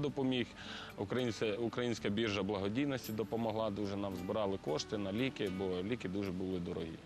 допоміг. Українська, біржа благодійності допомогла дуже нам. Збирали кошти на ліки, бо ліки дуже були дорогі.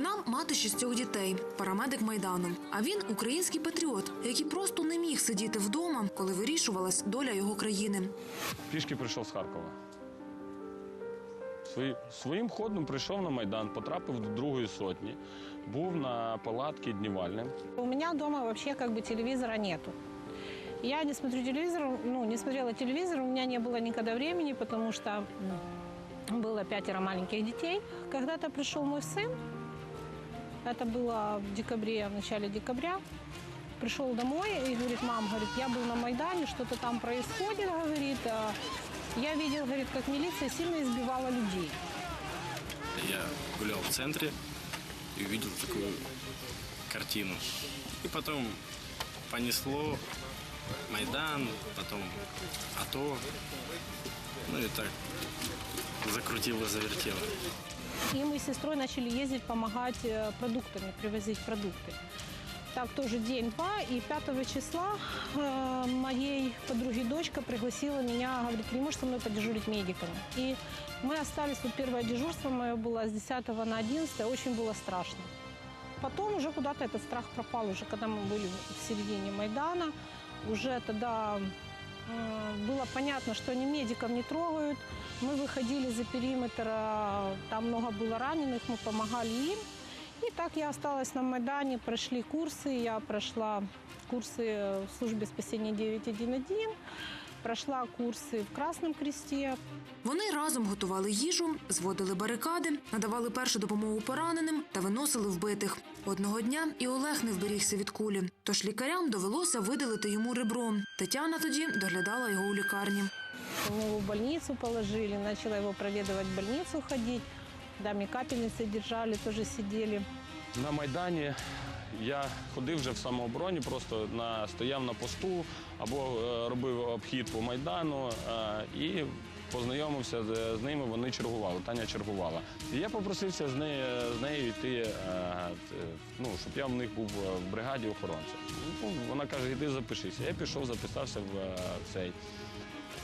Вона мати шістьох дітей, парамедик майдану. А він український патріот, який просто не міг сидіти вдома, коли вирішувалась доля його країни. Пішки прийшов з Харкова. Свої- Своїм ходом прийшов на Майдан, потрапив до другої сотні, був на палатки Днівальне. У меня дома вообще как бы телевизора нету. Я не смотрю телевизор, ну, не смотрела телевизор, у меня не было никогда времени, потому что м, было пятеро маленьких детей. Когда-то пришел мой сын, Это было в декабре, в начале декабря, пришел домой и говорит, мам, говорит, я был на Майдане, что-то там происходит, говорит, а я видел, говорит, как милиция сильно избивала людей. Я гулял в центре и увидел такую картину. И потом понесло Майдан, потом АТО. Ну и так закрутило, завертело. И мы с сестрой начали ездить, помогать э, продуктами, привозить продукты. Так тоже день-два, и 5 числа э, моей подруги дочка пригласила меня, говорит, ты не можешь со мной подежурить медиками. И мы остались, вот первое дежурство мое было с 10 на 11, очень было страшно. Потом уже куда-то этот страх пропал, уже когда мы были в середине Майдана, уже тогда э, было понятно, что они медиков не трогают. Мы выходили за периметр, а, там много было раненых, мы помогали им. И так я осталась на Майдане, прошли курсы, я прошла курсы в службе спасения 911, прошла курсы в Красном Кресте, Вони разом готували їжу, зводили барикади, надавали першу допомогу пораненим та виносили вбитих. Одного дня і Олег не вберігся від кулі, тож лікарям довелося видалити йому ребро. Тетяна тоді доглядала його у лікарні. Мы его в больницу положили, начала его проведывать в больницу ходить. Да, мне капельницы держали, тоже сидели. На Майдані я ходив вже в самообороні, просто на, стояв на посту або е, робив обхід по Майдану е, і познайомився з, ними, вони чергували, Таня чергувала. І я попросився з нею, з нею йти, е, ну, щоб я в них був в бригаді охоронця. Ну, вона каже, йди запишися. Я пішов, записався в цей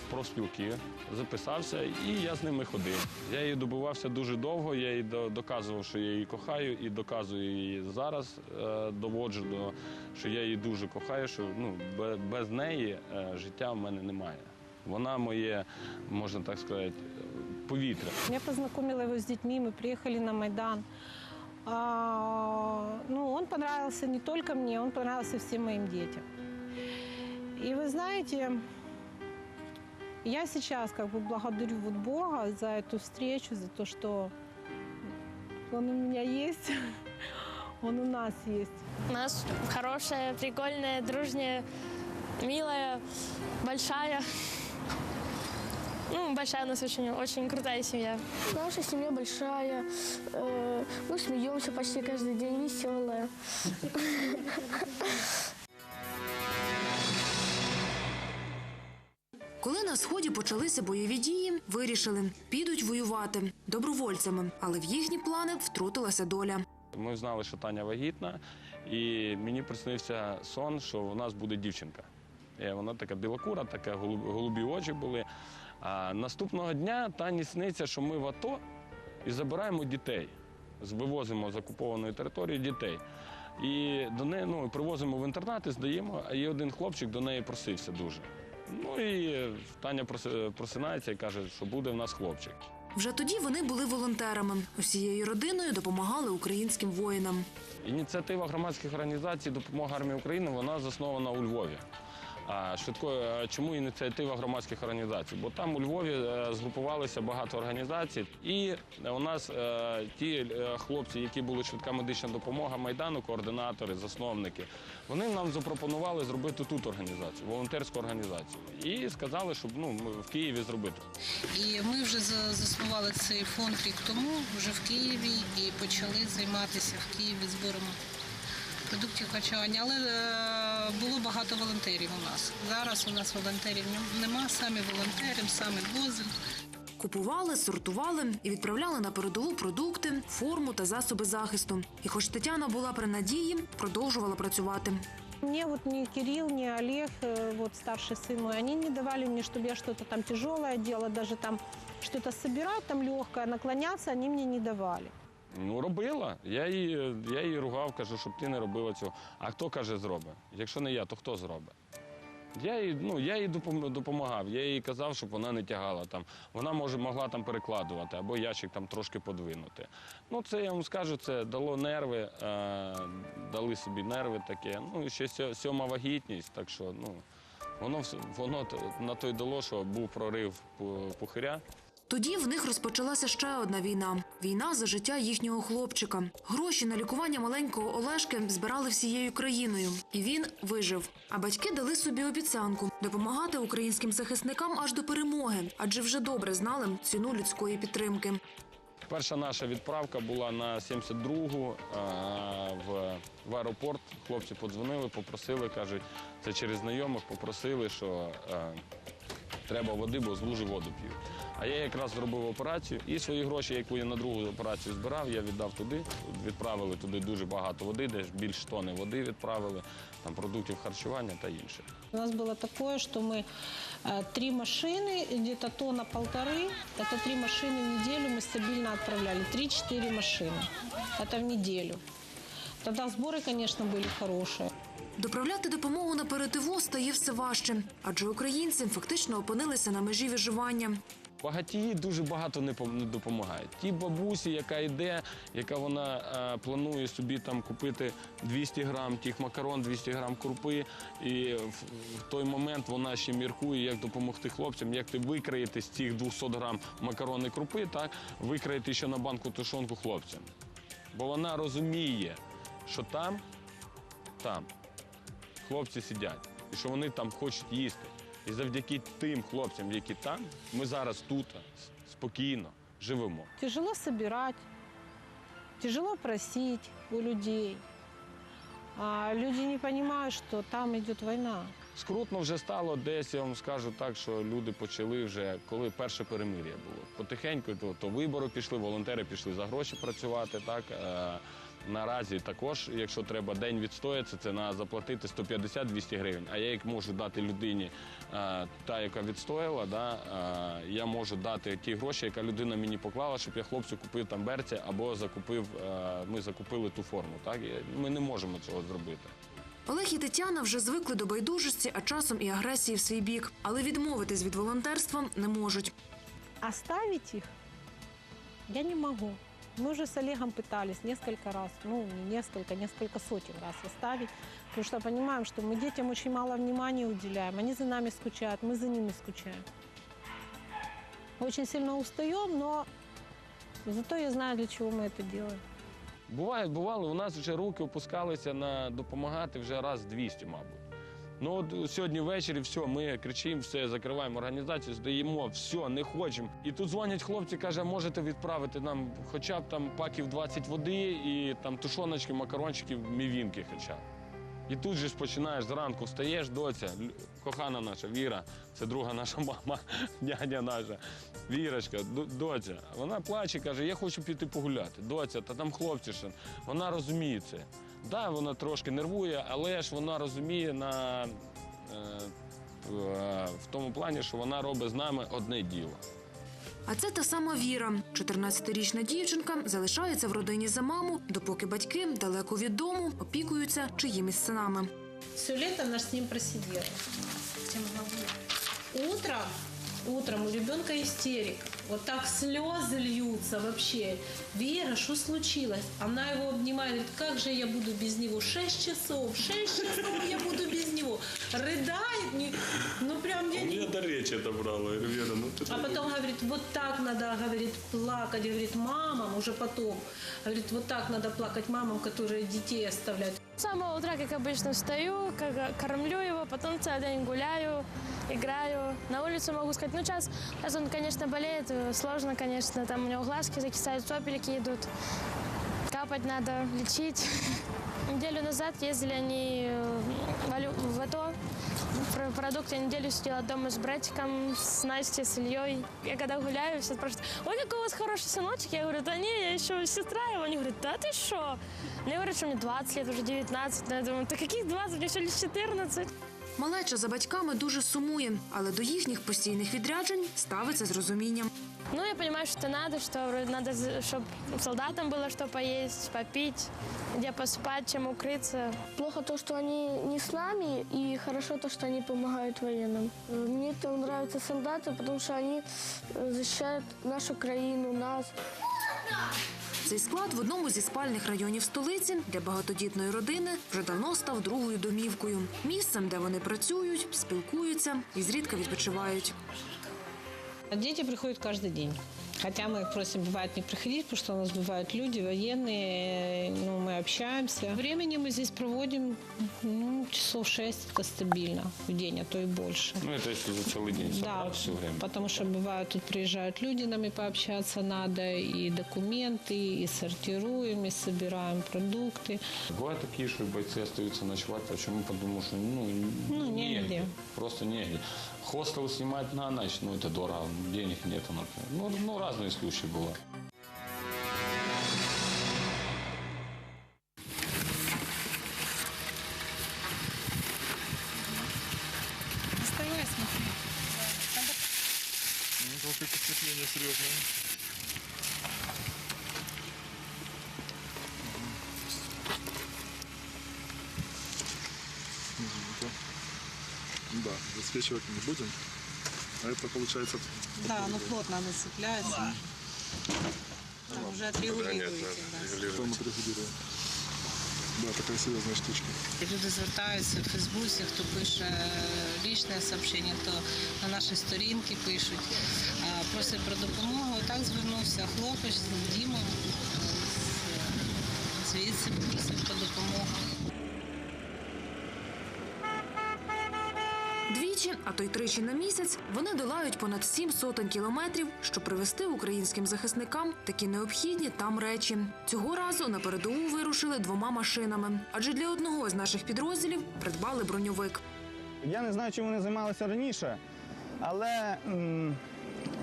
профспілки, записався, і я з ними ходив. Я її добивався дуже довго, я їй доказував, що я її кохаю, і доказую її зараз, е, доводжу, до, що я її дуже кохаю, що ну, бе- без неї е, життя в мене немає. Вона моє, можна так сказати, повітря. Я познакомила его с детьми, мы приехали на Майдан. А, ну, он понравился не только мне, он понравился всем моим детям. И вы знаете, я сейчас как бы благодарю вот Бога за эту встречу, за то, что он у меня есть, он у нас есть. У нас хорошая, прикольная, дружная, милая, большая. Ну, большая у нас очень, очень крутая семья. Наша семья большая, э, мы смеемся почти каждый день, веселая. Коли на сході почалися бойові дії, вирішили підуть воювати добровольцями, але в їхні плани втрутилася доля. Ми знали, що Таня вагітна, і мені приснився сон, що в нас буде дівчинка. І вона така білокура, голуб- голубі очі були. А наступного дня Тані сниться, що ми в АТО і забираємо дітей. Вивозимо з окупованої території дітей. І до неї ну, привозимо в інтернати, здаємо, а є один хлопчик до неї просився дуже. Ну і Таня просинається і каже, що буде в нас хлопчик. Вже тоді вони були волонтерами. Усією родиною допомагали українським воїнам. Ініціатива громадських організацій Допомога армії України вона заснована у Львові. Швидкої чому ініціатива громадських організацій? Бо там у Львові е, згрупувалися багато організацій, і у нас е, ті е, хлопці, які були швидка медична допомога майдану, координатори, засновники, вони нам запропонували зробити тут організацію, волонтерську організацію, і сказали, щоб ну в Києві зробити. І ми вже заснували цей фонд рік тому, вже в Києві, і почали займатися в Києві збором продуктів харчування. Але е, було багато волонтерів у нас. Зараз у нас волонтерів нем- нема, самі волонтери, самі возимо. Купували, сортували і відправляли на передову продукти, форму та засоби захисту. І хоч Тетяна була при надії, продовжувала працювати. Мне вот ни Кирилл, ни Олег, э, вот старший сын мой, они не давали мне, чтобы я что-то там тяжелое делала, даже там что-то собирать там легкое, наклоняться, они мне не давали. Ну, робила. Я її, я її ругав, кажу, щоб ти не робила цього. А хто каже, зробить? Якщо не я, то хто зробить? Я їй, ну, я їй допомагав. Я їй казав, щоб вона не тягала там. Вона може могла там перекладувати або ящик там трошки подвинути. Ну, це я вам скажу, це дало нерви, е, дали собі нерви таке. Ну, ще сьома вагітність, так що ну, воно, воно на той дало, що був прорив пу- пухиря. Тоді в них розпочалася ще одна війна війна за життя їхнього хлопчика. Гроші на лікування маленького Олешки збирали всією країною, і він вижив. А батьки дали собі обіцянку допомагати українським захисникам аж до перемоги, адже вже добре знали ціну людської підтримки. Перша наша відправка була на 72-гу е, в, аеропорт. Хлопці подзвонили, попросили, кажуть, це через знайомих попросили, що е, треба води, бо з лужи воду п'ють. А я якраз зробив операцію і свої гроші, яку я на другу операцію збирав, я віддав туди. Відправили туди дуже багато води, десь більш тони води відправили, там продуктів харчування та інше. У нас было такое, что мы э, три машины, где-то тонна полторы, это три машины в неделю мы стабильно отправляли, три-четыре машины, это в неделю. Тогда сборы, конечно, были хорошие. Доправляти допомогу на передову стає все важче, адже українці фактично опинилися на межі виживання. Багатії дуже багато не пом- не допомагають. Ті бабусі, яка йде, яка вона е, планує собі там купити 200 грам тих макарон, 200 грам крупи, і в, в той момент вона ще міркує, як допомогти хлопцям, як ти викраїти з цих 200 грам макарон і крупи, так викраїти ще на банку тушонку хлопцям. Бо вона розуміє, що там, там хлопці сидять, і що вони там хочуть їсти. І завдяки тим хлопцям, які там, ми зараз тут спокійно живемо. Тяжело собирать, тяжело просить у людей. А люди не понимают, что там идет война. Скрутно вже стало десь, я вам скажу так, що люди почали вже, коли перше перемир'я було. Потихеньку то, то вибори пішли, волонтери пішли за гроші працювати. Так е, наразі також, якщо треба день відстоятися, це на заплатити 150-200 гривень. А я як можу дати людині, е, та яка відстояла, да, е, я можу дати ті гроші, яка людина мені поклала, щоб я хлопцю купив там берця або закупив. е, ми закупили ту форму. Так ми не можемо цього зробити. Олег і Тетяна вже звикли до байдужості, а часом і агресії в свій бік, але відмовитись від волонтерства не можуть. Оставить их я не могу. Мы уже с Олегом пытались несколько раз, ну, не несколько, несколько сотен раз оставить, потому что понимаем, что мы детям очень мало внимания уделяем. Они за нами скучают, мы за ними скучаем. Очень сильно устаем, но зато я знаю, для чего мы это делаем. Буває, бувало, у нас вже руки опускалися на допомагати вже раз 200, мабуть. Ну от сьогодні ввечері все, ми кричимо, все, закриваємо організацію, здаємо, все, не хочемо. І тут дзвонять хлопці, каже, можете відправити нам хоча б там паків 20 води і там тушоночки, макарончики, мівінки хоча б. І тут же ж починаєш зранку, встаєш, доця, кохана наша Віра, це друга наша мама, дядя наша. Вірочка, доця. Вона плаче, каже, я хочу піти погуляти. Доця, та там ще. Вона розуміє це. Да, вона трошки нервує, але ж вона розуміє на, е, в- в тому плані, що вона робить з нами одне діло. А це та сама Віра. 14-річна дівчинка залишається в родині за маму, допоки батьки далеко від дому опікуються чиїмись синами. Все лето она с ним просидела. Утром, утром у ребенка истерика. Вот так слезы льются вообще. Вера, что случилось? Она его обнимает, говорит, как же я буду без него? Шесть часов, шесть часов я буду без него. Рыдает, не, ну прям не, не до речі добрала, Віра, ну ти А потом говорит, вот так надо, говорит, плакать. Говорит, мамам уже потом. Говорит, вот так надо плакать мамам, которые детей оставляют. С самого утра, как обычно, встаю, как- кормлю его, потом целый день гуляю, играю. На улицу могу сказать, ну сейчас, сейчас он, конечно, болеет, сложно, конечно, там у него глазки закисают, сопельки идут. Капать надо, лечить. Неделю назад ездили они э, в Алю- в АТО, про продукты неделю сидела дома с братиком, с Настей, с Ильей. Я когда гуляю, все спрашивают, ой, какой у вас хороший сыночек. Я говорю, да не, я еще сестра его. Они говорят, да ты что? Мне говорят, что мне 20 лет, уже 19. Но я думаю, да каких 20, мне еще лишь 14. Малеча за батьками дуже сумує, але до їхніх постійних відряджень ставиться з розумінням. Ну, я понимаю, что это надо, что вроде надо, чтобы солдатам было что поесть, попить, где поспать, чем укрыться. Плохо то, что они не с нами, и хорошо то, что они помогают военным. Э, Мне там нравятся солдаты, потому что они э, защищают нашу краину, нас. Цей склад в одному зі спальних районів столиці для багатодітної родини вже давно став другою домівкою. Місцем, де вони працюють, спілкуються і зрідка відпочивають. Діти приходять кожен день. Хотя мы их просим, бывает, не приходить, потому что у нас бывают люди военные, ну, мы общаемся. Времени мы здесь проводим ну, часов шесть, это стабильно в день, а то и больше. Ну, це якщо за цілий день Да, собрати все время. потому что бывает, тут приезжают люди, нам и пообщаться надо, и документы, и сортируем, и собираем продукты. Бувають такі, що бойці остаються ночувати, а чому? Тому що ну, Ну, негде. Просто негде. Хостел снимать на ночь, ну это дорого, денег нету. например. Ну, ну разные случаи бывают. Доставай, смотри. Ну, только подцепление серьезное. Да, засвечивать не будем. А это получается... Да, ну плотно она цепляется. уже отрегулируете. Отрегулируем. Да, такая серьезная штучка. Люди звертаються в Фейсбуці, хто пише лічне сообщення, то на наші сторінки пишуть, просять про допомогу. Так звернувся хлопець Діма звідси просить про допомогу. Двічі, а то й тричі на місяць, вони долають понад сім сотень кілометрів, щоб привезти українським захисникам такі необхідні там речі. Цього разу на передову вирушили двома машинами, адже для одного з наших підрозділів придбали броньовик. Я не знаю, чим вони займалися раніше, але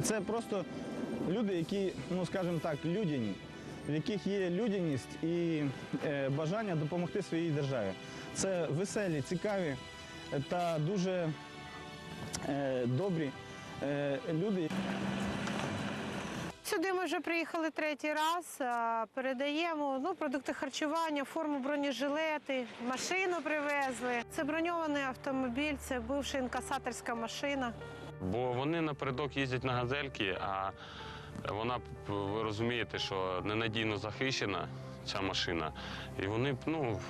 це просто люди, які, ну скажімо так, людяні, в яких є людяність і е, бажання допомогти своїй державі. Це веселі, цікаві та дуже е, добрі е, люди. Сюди ми вже приїхали третій раз. Передаємо ну, продукти харчування, форму бронежилети, машину привезли. Це броньований автомобіль, це бивша інкасаторська машина. Бо вони напередок їздять на газельки, а вона, ви розумієте, що ненадійно захищена ця машина. І вони, ну,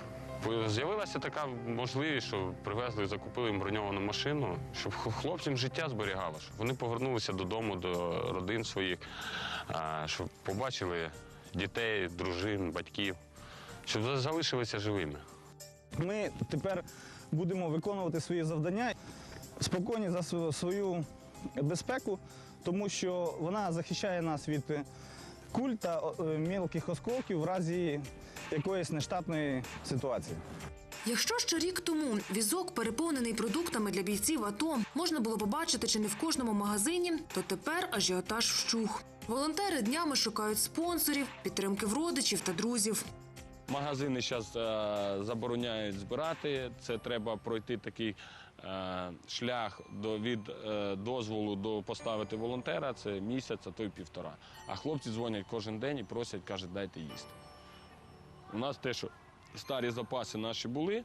з'явилася така можливість, що привезли, закупили їм броньовану машину, щоб хлопцям життя зберігало, щоб вони повернулися додому, до родин своїх, щоб побачили дітей, дружин, батьків, щоб залишилися живими. Ми тепер будемо виконувати свої завдання спокійні за свою безпеку, тому що вона захищає нас від куль та е, мілких осколків в разі якоїсь нештатної ситуації. Якщо ще рік тому візок, переповнений продуктами для бійців АТО, можна було побачити чи не в кожному магазині, то тепер ажіотаж вщух. Волонтери днями шукають спонсорів, підтримки в родичів та друзів. Магазини зараз забороняють збирати. Це треба пройти такий е, шлях до, від е, дозволу до поставити волонтера. Це місяць, а то й півтора. А хлопці дзвонять кожен день і просять, кажуть, дайте їсти. У нас те, що старі запаси наші були,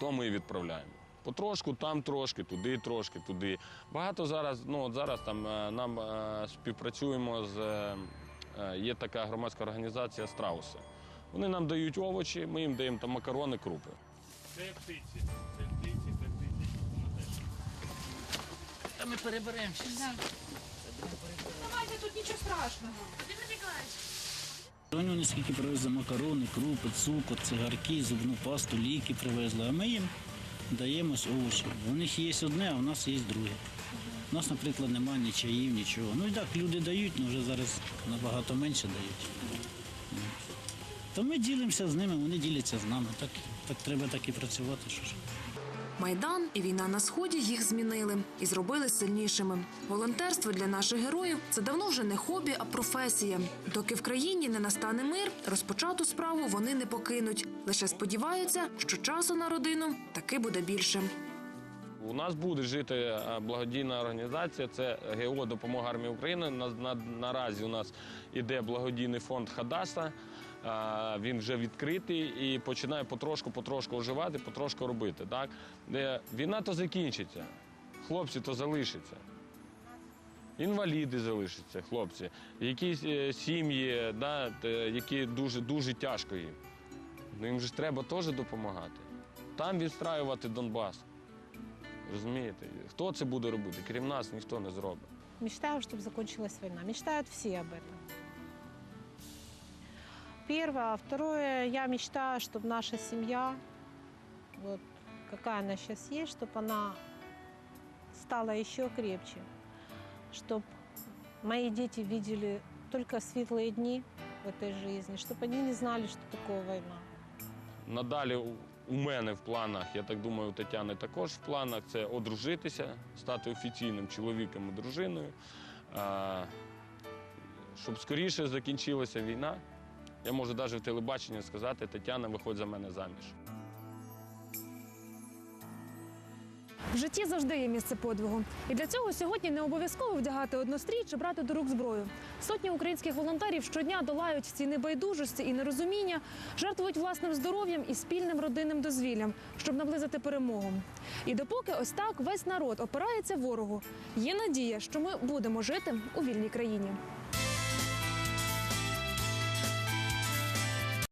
то ми і відправляємо. Потрошку, там трошки, туди трошки, туди. Багато зараз, ну от зараз там е, нам е, співпрацюємо з е, є така громадська організація Страуси. Вони нам дають овочі, ми їм даємо там макарони, крупи. Це птиці, це птиці, це птиці. ми переберемося. Давайте тут нічого страшного. Вони скільки привезли макарони, крупи, цукор, цигарки, зубну пасту, ліки привезли, а ми їм даємо овочі. У них є одне, а у нас є друге. У нас, наприклад, немає ні чаїв, нічого. Ну і так, люди дають, але вже зараз набагато менше дають. То ми ділимося з ними, вони діляться з нами. Так, так треба так і працювати. Що ж. Майдан і війна на сході їх змінили і зробили сильнішими. Волонтерство для наших героїв це давно вже не хобі, а професія. Доки в країні не настане мир, розпочату справу вони не покинуть. Лише сподіваються, що часу на родину таки буде більше. У нас буде жити е, благодійна організація. Це ГО Допомога армії України. На, на, наразі у нас іде благодійний фонд Хадаса. Е, Він вже відкритий і починає потрошку-потрошку оживати, потрошку робити. Так? Війна то закінчиться, хлопці то залишаться. Інваліди залишаться, хлопці, якісь е, сім'ї, да, які дуже дуже тяжко їм. Ну їм же ж треба теж допомагати. Там відстраювати Донбас. Розумієте? Хто це буде робити? Крім нас ніхто не зробить. Мечтаю, чтобы закончилась война. Мечтают все об этом Первое. А Второе, я мечтаю, чтобы наша семья, вот какая она сейчас есть, чтобы она стала еще крепче. Чтобы мои дети видели только светлые дни в этой жизни, чтобы они не знали, что такое война. Надалі у- у мене в планах, я так думаю, у Тетяни також в планах це одружитися, стати офіційним чоловіком і дружиною. А, щоб скоріше закінчилася війна. Я можу навіть в телебаченні сказати, Тетяна, виходь за мене заміж. В житті завжди є місце подвигу. І для цього сьогодні не обов'язково вдягати однострій чи брати до рук зброю. Сотні українських волонтерів щодня долають ці небайдужості і нерозуміння, жертвують власним здоров'ям і спільним родинним дозвіллям, щоб наблизити перемогу. І допоки ось так весь народ опирається ворогу, є надія, що ми будемо жити у вільній країні.